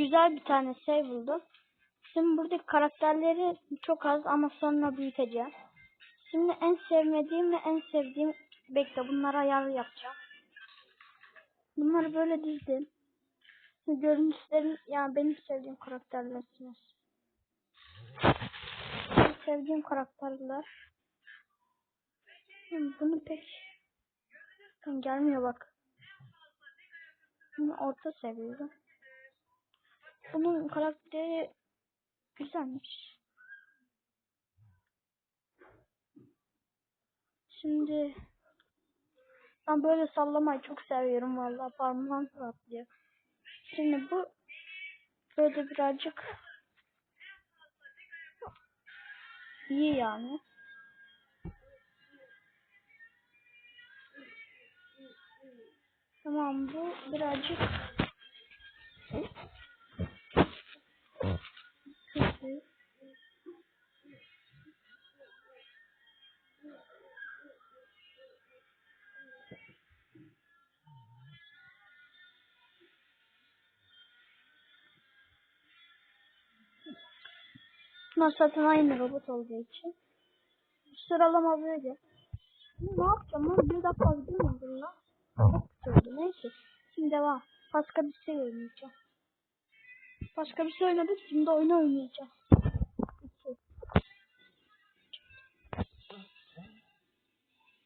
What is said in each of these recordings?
güzel bir tane şey buldum. Şimdi buradaki karakterleri çok az ama sonra büyüteceğim. Şimdi en sevmediğim ve en sevdiğim bekle bunlara ayar yapacağım. Bunları böyle dizdim. Şimdi Görünüşlerin yani benim sevdiğim karakterlersiniz. Benim sevdiğim karakterler. Şimdi bunu pek Tam gelmiyor bak. Bunu orta seviyorum. Bunun karakteri güzelmiş. Şimdi ben böyle sallamayı çok seviyorum vallahi parmağım patlıyor. Şimdi bu böyle birazcık iyi yani. Tamam bu birazcık Bunlar zaten aynı robot olduğu için. Sıralama böyle. Ne yapacağım lan? Bir dakika gidemiyordum lan. Çok kötü Neyse. Şimdi devam. Başka bir şey oynayacağım. Başka bir şey oynadık. Şimdi oyunu oynayacağız. İki.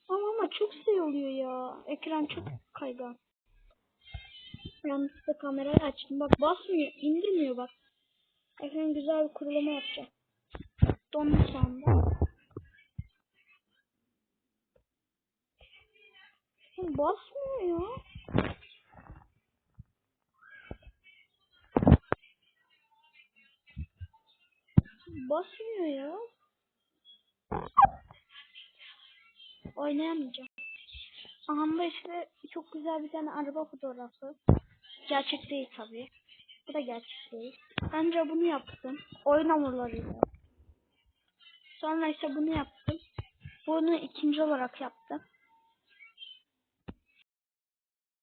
Ama ama çok şey oluyor ya. Ekran çok kaygan. Yanlışlıkla kamerayı açtım. Bak basmıyor. indirmiyor bak. Ekran güzel bir kurulama yapacağım. Dondu şu anda. Basmıyor ya. Basmıyor ya. Oynayamayacağım. Aha işte çok güzel bir tane araba fotoğrafı. Gerçek değil tabii. Bu da gerçek değil. Bence bunu yaptım. Oyun hamurlarıyla. Sonra ise bunu yaptım. Bunu ikinci olarak yaptım.